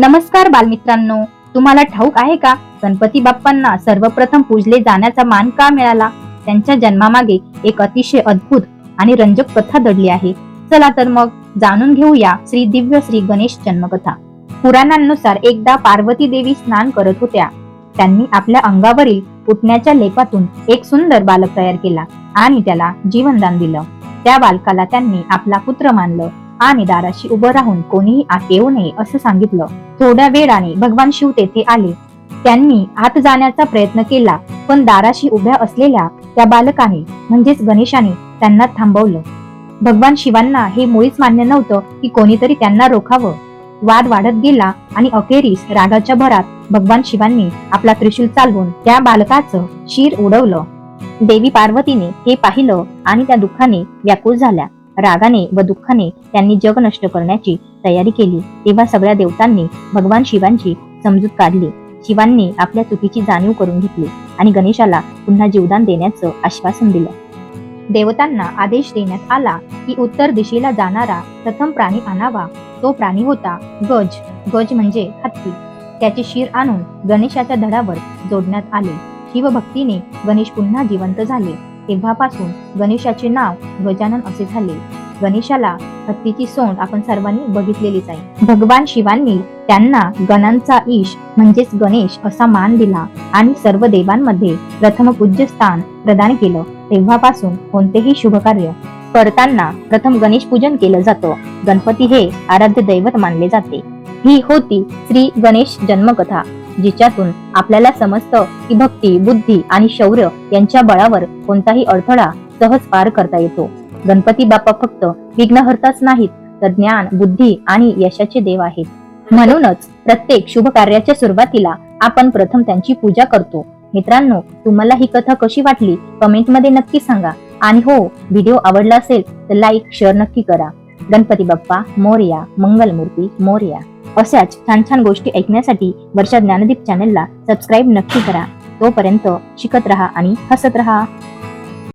नमस्कार बालमित्रांनो. तुम्हाला ठाऊक आहे का? गणपती बाप्पांना सर्वप्रथम पूजले जाण्याचा मान का मिळाला? त्यांच्या जन्मामागे एक अतिशय अद्भुत आणि रंजक कथा दडली आहे. चला तर मग जाणून घेऊया श्री दिव्य श्री गणेश जन्मकथा. पुराणांनुसार एकदा पार्वती देवी स्नान करत होत्या. त्यांनी आपल्या अंगावरील पुतण्याच्या लेपातून एक सुंदर बालक तयार केला आणि त्याला जीवनदान दिलं. त्या बालकाला त्यांनी आपला पुत्र मानलं. आणि दाराशी उभं राहून कोणीही आत येऊ नये असं सांगितलं. थोड्या वेळाने भगवान शिव तेथे आले. त्यांनी आत जाण्याचा प्रयत्न केला पण दाराशी उभ्या असलेल्या त्या बालकाने म्हणजेच गणेशाने त्यांना थांबवलं. भगवान शिवांना हे मुळीच मान्य नव्हतं की कोणीतरी त्यांना रोखावं. वाद वाढत गेला आणि अखेरीस रागाच्या भरात भगवान शिवांनी आपला त्रिशूल चालवून त्या बालकाचं शिर उडवलं. देवी पार्वतीने हे पाहिलं आणि त्या दुःखाने व्याकुळ झाल्या. रागाने व दुःखाने त्यांनी जग नष्ट करण्याची तयारी केली. तेव्हा सगळ्या देवतांनी भगवान शिवांची समजूत काढली. शिवांनी आपल्या चुकीची जाणीव करून घेतली आणि गणेशाला पुन्हा जीवदान देण्याचं आश्वासन दिलं. देवतांना आदेश देण्यात आला की उत्तर दिशेला जाणारा प्रथम प्राणी आणावा. तो प्राणी होता गज. गज म्हणजे हत्ती. त्याचे शिर आणून गणेशाच्या धडावर जोडण्यात आले. शिवभक्तीने गणेश पुन्हा जिवंत झाले. तेव्हापासून गणेशाचे नाव गजानन असे झाले. गणेशाला हत्तीची सोंड आपण सर्वांनी बघितलेलीच आहे. भगवान शिवांनी त्यांना गणांचा ईश म्हणजेच गणेश असा मान दिला आणि सर्व देवांमध्ये प्रथम पूज्य स्थान प्रदान केलं. तेव्हापासून कोणतेही शुभ कार्य करताना प्रथम गणेश पूजन केलं जातं. गणपती हे आराध्य दैवत मानले जाते. ही होती श्री गणेश जन्मकथा. जिच्यातून आपल्याला समजतं की भक्ती बुद्धी आणि शौर्य यांच्या बळावर कोणताही अडथळा सहज पार करता येतो. गणपती बाप्पा फक्त विघ्नहर्ताच नाहीत तर ज्ञान बुद्धी आणि यशाचे देव आहेत. म्हणूनच प्रत्येक शुभ कार्याच्या सुरुवातीला आपण प्रथम त्यांची पूजा करतो. मित्रांनो तुम्हाला ही कथा कशी वाटली? कमेंटमध्ये नक्की सांगा. आणि हो व्हिडिओ आवडला असेल तर लाईक शेअर नक्की करा. गणपती बाप्पा मोर्या मंगलमूर्ती मोर्या. अशाच छान छान गोष्टी ऐकण्यासाठी वर्षा ज्ञानदीप चॅनलला सबस्क्राईब नक्की करा. तोपर्यंत शिकत राहा आणि हसत राहा.